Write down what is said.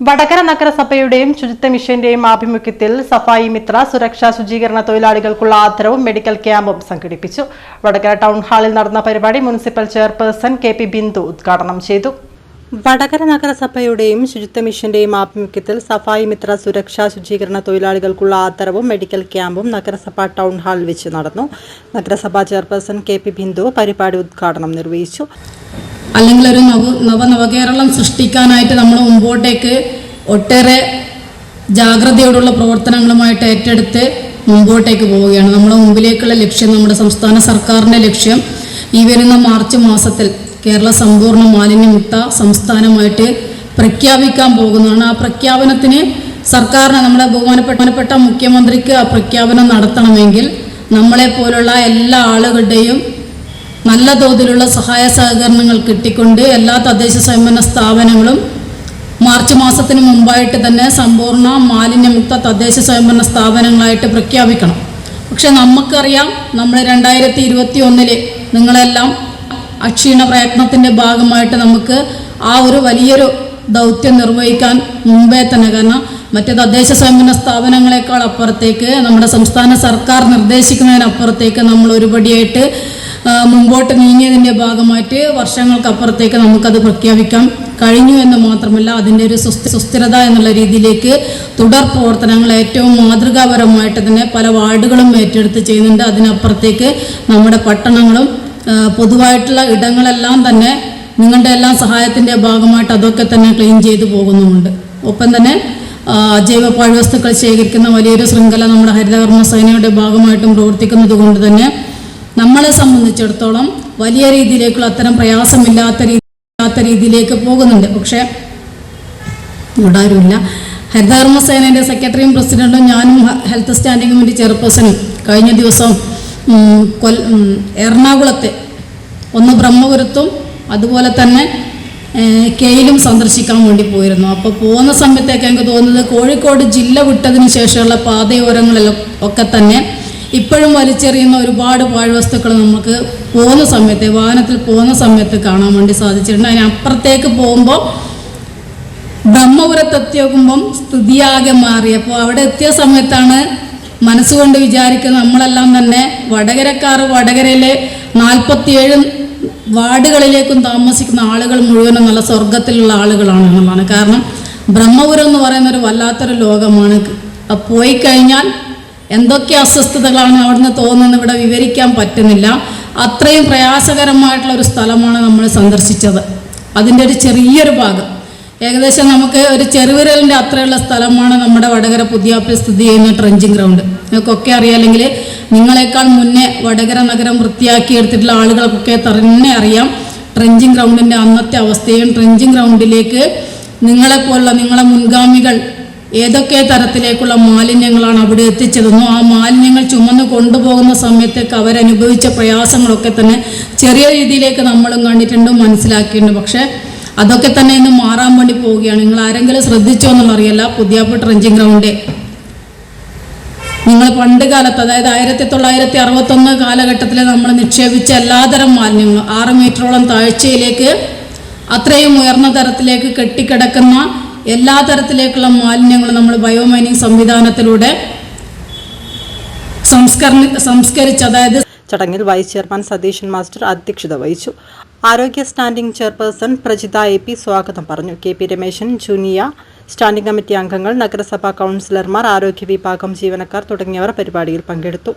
വടകര നഗരസഭയുടെയും ശുചിത്വ മിഷന്റെയും ആഭിമുഖ്യത്തിൽ സഫായി മിത്ര സുരക്ഷാ ശുചീകരണ തൊഴിലാളികൾക്കുള്ള ആദരവും മെഡിക്കൽ ക്യാമ്പും സംഘടിപ്പിച്ചു. വടകര ടൗൺ ഹാളിൽ നടന്ന പരിപാടി municipal chairperson K P Bindu ഉദ്ഘാടനം ചെയ്തു. വടകര നഗരസഭയുടെയും ശുചിത്വ മിഷന്റെയും ആഭിമുഖ്യത്തിൽ സഫായി മിത്ര സുരക്ഷാ ശുചീകരണ തൊഴിലാളികൾക്കുള്ള ആദരവും മെഡിക്കൽ ക്യാമ്പും നഗരസഭ ടൗൺ ഹാളിൽ വെച്ച് നടന്നു. നഗരസഭാ ചെയർപേഴ്സൺ കെ പി ബിന്ദു പരിപാടി ഉദ്ഘാടനം നിർവഹിച്ചു. അല്ലെങ്കിൽ ഒരു നവ നവ നവകേരളം സൃഷ്ടിക്കാനായിട്ട് നമ്മൾ മുമ്പോട്ടേക്ക് ഒട്ടേറെ ജാഗ്രതയോടുള്ള പ്രവർത്തനങ്ങളുമായിട്ട് ഏറ്റെടുത്ത് മുമ്പോട്ടേക്ക് പോവുകയാണ്. നമ്മുടെ മുമ്പിലേക്കുള്ള ലക്ഷ്യം നമ്മുടെ സംസ്ഥാന സർക്കാരിന്റെ ലക്ഷ്യം ഈ വരുന്ന മാർച്ച് മാസത്തിൽ കേരള സമ്പൂർണ മാലിന്യമുക്ത സംസ്ഥാനമായിട്ട് പ്രഖ്യാപിക്കാൻ പോകുന്നതാണ്. ആ പ്രഖ്യാപനത്തിന് സർക്കാരിന് നമ്മുടെ ബഹുമാനപ്പെട്ട മുഖ്യമന്ത്രിക്ക് ആ പ്രഖ്യാപനം നടത്തണമെങ്കിൽ നമ്മളെ പോലുള്ള എല്ലാ ആളുകളുടെയും നല്ല തോതിലുള്ള സഹായ സഹകരണങ്ങൾ കിട്ടിക്കൊണ്ട് എല്ലാ തദ്ദേശ സ്വയംഭരണ സ്ഥാപനങ്ങളും മാർച്ച് മാസത്തിന് മുമ്പായിട്ട് തന്നെ സമ്പൂർണ മാലിന്യമുക്ത തദ്ദേശ സ്വയംഭരണ സ്ഥാപനങ്ങളായിട്ട് പ്രഖ്യാപിക്കണം. പക്ഷെ നമുക്കറിയാം നമ്മൾ രണ്ടായിരത്തി ഇരുപത്തി ഒന്നിൽ നിങ്ങളെല്ലാം അക്ഷീണ പ്രയത്നത്തിന്റെ ഭാഗമായിട്ട് നമുക്ക് ആ ഒരു വലിയൊരു ദൗത്യം നിർവഹിക്കാൻ മുമ്പേ തന്നെ കാരണം മറ്റ് തദ്ദേശ സ്വയംഭരണ സ്ഥാപനങ്ങളെക്കാൾ അപ്പുറത്തേക്ക് നമ്മുടെ സംസ്ഥാന സർക്കാർ നിർദ്ദേശിക്കുന്നതിനപ്പുറത്തേക്ക് നമ്മൾ ഒരുപടിയായിട്ട് മുമ്പോട്ട് നീങ്ങിയതിന്റെ ഭാഗമായിട്ട് വർഷങ്ങൾക്കപ്പുറത്തേക്ക് നമുക്കത് പ്രഖ്യാപിക്കാം. കഴിഞ്ഞു എന്ന് മാത്രമല്ല അതിന്റെ ഒരു സുസ്ഥി സുസ്ഥിരത എന്നുള്ള രീതിയിലേക്ക് തുടർ പ്രവർത്തനങ്ങൾ ഏറ്റവും മാതൃകാപരമായിട്ട് തന്നെ പല വാർഡുകളും ഏറ്റെടുത്ത് ചെയ്യുന്നുണ്ട്. അതിനപ്പുറത്തേക്ക് നമ്മുടെ പട്ടണങ്ങളും പൊതുവായിട്ടുള്ള ഇടങ്ങളെല്ലാം തന്നെ നിങ്ങളുടെ എല്ലാം സഹായത്തിന്റെ ഭാഗമായിട്ട് അതൊക്കെ തന്നെ ക്ലീൻ ചെയ്തു പോകുന്നുമുണ്ട്. ഒപ്പം തന്നെ ജൈവ പാഴ്വസ്തുക്കൾ ശേഖരിക്കുന്ന വലിയൊരു ശൃംഖല നമ്മുടെ ഹരിതകർമ്മ സേനയുടെ ഭാഗമായിട്ടും പ്രവർത്തിക്കുന്നത് കൊണ്ട് തന്നെ നമ്മളെ സംബന്ധിച്ചിടത്തോളം വലിയ രീതിയിലേക്കുള്ള അത്തരം പ്രയാസമില്ലാത്ത രീതി രീതിയിലേക്ക് പോകുന്നുണ്ട്. പക്ഷേ ഇവിടെ ആരുമില്ല. ഹരിതകർമ്മ സേനയുടെ സെക്രട്ടറിയും പ്രസിഡന്റും ഞാനും ഹെൽത്ത് സ്റ്റാൻഡിംഗ് കമ്മിറ്റി ചെയർപേഴ്സണും കഴിഞ്ഞ ദിവസം കൊല്ല എറണാകുളത്തെ ഒന്ന് ബ്രഹ്മപുരത്തും അതുപോലെ തന്നെ കെയിലും സന്ദർശിക്കാൻ വേണ്ടി പോയിരുന്നു. അപ്പോൾ പോകുന്ന സമയത്തേക്ക് എനിക്ക് തോന്നുന്നത് കോഴിക്കോട് ജില്ല വിട്ടതിന് ശേഷമുള്ള പാതയോരങ്ങളിലും ഒക്കെ തന്നെ ഇപ്പോഴും വലിച്ചെറിയുന്ന ഒരുപാട് പാഴ്വസ്തുക്കൾ നമുക്ക് പോകുന്ന സമയത്ത് വാഹനത്തിൽ പോകുന്ന സമയത്ത് കാണാൻ വേണ്ടി സാധിച്ചിട്ടുണ്ട്. അതിനപ്പുറത്തേക്ക് പോകുമ്പോൾ ബ്രഹ്മപുരത്ത് സ്തുതിയാകെ സ്ഥിതിയാകെ മാറി. അപ്പോൾ അവിടെ എത്തിയ സമയത്താണ് മനസ്സുകൊണ്ട് വിചാരിക്കുന്നത് നമ്മളെല്ലാം തന്നെ വടകരക്കാർ വടകരയിലെ നാൽപ്പത്തിയേഴ് വാർഡുകളിലേക്കും താമസിക്കുന്ന ആളുകൾ മുഴുവനും നല്ല സ്വർഗത്തിലുള്ള ആളുകളാണ് എന്നുള്ളതാണ്. കാരണം ബ്രഹ്മപുരം എന്ന് പറയുന്ന ഒരു വല്ലാത്തൊരു ലോകമാണ്. പോയി കഴിഞ്ഞാൽ എന്തൊക്കെ അസ്വസ്ഥതകളാണ് അവിടുന്ന് തോന്നുന്നത് ഇവിടെ വിവരിക്കാൻ പറ്റുന്നില്ല. അത്രയും പ്രയാസകരമായിട്ടുള്ള ഒരു സ്ഥലമാണ് നമ്മൾ സന്ദർശിച്ചത്. അതിന്റെ ഒരു ചെറിയൊരു ഭാഗം. ഏകദേശം നമുക്ക് ഒരു ചെറുവിരലിന്റെ അത്രയുള്ള സ്ഥലമാണ് നമ്മുടെ വടകര പുതിയാപ്പിൽ സ്ഥിതി ചെയ്യുന്ന ട്രെഞ്ചിങ് ഗ്രൗണ്ട്. നിങ്ങൾക്കൊക്കെ അറിയാമെങ്കിൽ നിങ്ങളെക്കാൾ മുന്നേ വടകര നഗരം വൃത്തിയാക്കി എടുത്തിട്ടുള്ള ആളുകൾക്കൊക്കെ തന്നെ അറിയാം. ട്രെഞ്ചിങ് ഗ്രൗണ്ടിന്റെ അന്നത്തെ അവസ്ഥയും ട്രെഞ്ചിങ് ഗ്രൗണ്ടിലേക്ക് നിങ്ങളെപ്പോലുള്ള നിങ്ങളെ മുൻഗാമികൾ ഏതൊക്കെ തരത്തിലേക്കുള്ള മാലിന്യങ്ങളാണ് അവിടെ എത്തിച്ചതെന്നോ ആ മാലിന്യങ്ങൾ ചുമന്ന് കൊണ്ടുപോകുന്ന സമയത്തേക്ക് അവരനുഭവിച്ച പ്രയാസങ്ങളൊക്കെ തന്നെ ചെറിയ രീതിയിലേക്ക് നമ്മളും കണ്ടിട്ടുണ്ട് മനസ്സിലാക്കിയിട്ടുണ്ട്. പക്ഷേ അതൊക്കെ തന്നെ ഇന്ന് മാറാൻ വേണ്ടി പോവുകയാണ്. നിങ്ങൾ ആരെങ്കിലും ശ്രദ്ധിച്ചോ എന്നുള്ള അറിയല്ല. Puthiyappa trenching ground. നിങ്ങൾ പണ്ട് കാലത്ത് അതായത് ആയിരത്തി തൊള്ളായിരത്തി അറുപത്തൊന്ന് കാലഘട്ടത്തിൽ നമ്മൾ നിക്ഷേപിച്ച എല്ലാതരം മാലിന്യങ്ങളും ആറ് മീറ്ററോളം താഴ്ചയിലേക്ക് അത്രയും ഉയർന്ന തരത്തിലേക്ക് കെട്ടിക്കിടക്കുന്ന എല്ലാ തരത്തിലേക്കുള്ള മാലിന്യങ്ങളും നമ്മൾ ബയോമൈനിങ് സംവിധാനത്തിലൂടെ സംസ്കരണ സംസ്കരിച്ച് അതായത് ചടങ്ങിൽ വൈസ് ചെയർമാൻ സതീശൻ മാസ്റ്റർ അധ്യക്ഷത വഹിച്ചു. ആരോഗ്യ standing chairperson Prajitha A P സ്വാഗതം പറഞ്ഞു. K P Rameshan ജൂനിയ standing committee അംഗങ്ങൾ നഗരസഭാ കൗൺസിലർമാർ ആരോഗ്യ വിഭാഗം ജീവനക്കാർ തുടങ്ങിയവർ പരിപാടിയിൽ പങ്കെടുത്തു.